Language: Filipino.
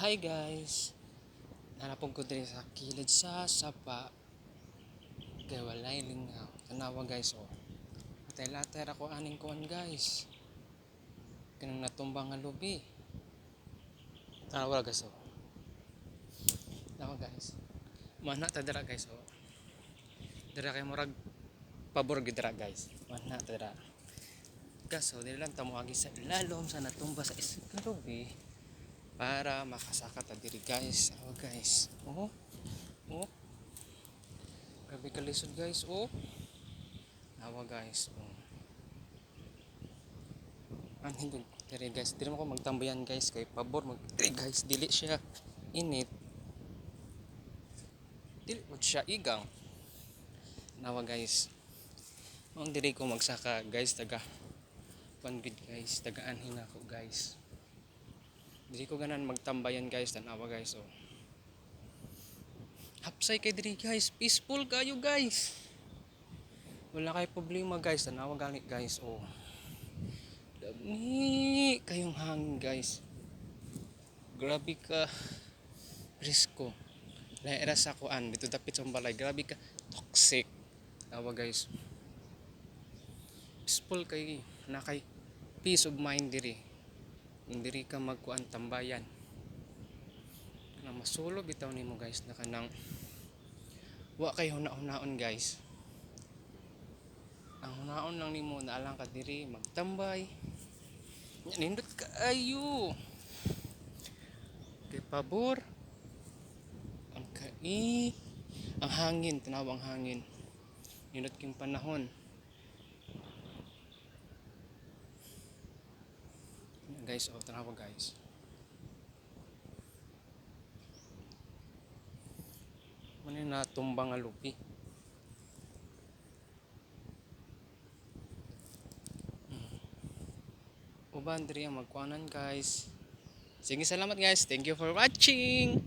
Hi guys! Nanapong ko diri sa kilid sa sapa. Kaya walay lingaw. Tanawa guys oh. Matay later ako aning kuan guys. Kanang natumbang nga lubi. Tanawa guys oh. Tanawa guys. Mana ta dira guys oh. Dira kay murag pabor gid guys. Mana ta dira. Kaso dili lang tamo agi sa ilalom sa natumba sa isang lubi para makasaka ta diri guys. Oh guys. Oh. Oh. Grabe ka lisod guys. Oh. Nawa guys. Oh. Anhin ko diri guys. Dili mo ko magtambayan guys kay pabor mag diri guys dili siya init. Dili mo siya igang. Nawa guys. Ang diri ko magsaka guys taga Pangid guys, tagaan ako guys. Dili ko ganan magtambayan guys, tanawa guys oh. Hapsay kay diri guys, peaceful kayo guys. Wala kay problema guys, tanawa gani guys oh. Dami kayong hangin guys. Grabe ka risko. Laira sa kuan dito dapit sa balay. Grabe ka toxic. Tawa guys. Peaceful kay na kay peace of mind diri. Diri ka magkuan tambayan. Na masulo bitaw nimo guys na kanang wa kay huna-hunaon guys. Ang hunaon lang nimo na alang ka diri magtambay. Nindot ka ayo. Kay pabor. Ang kai ang hangin, tinawang hangin. Nindot king panahon. Guys. Oh tanawa guys. Mani na tumbang nga lupi? Hmm. Uban diri ang guys. Sige salamat guys. Thank you for watching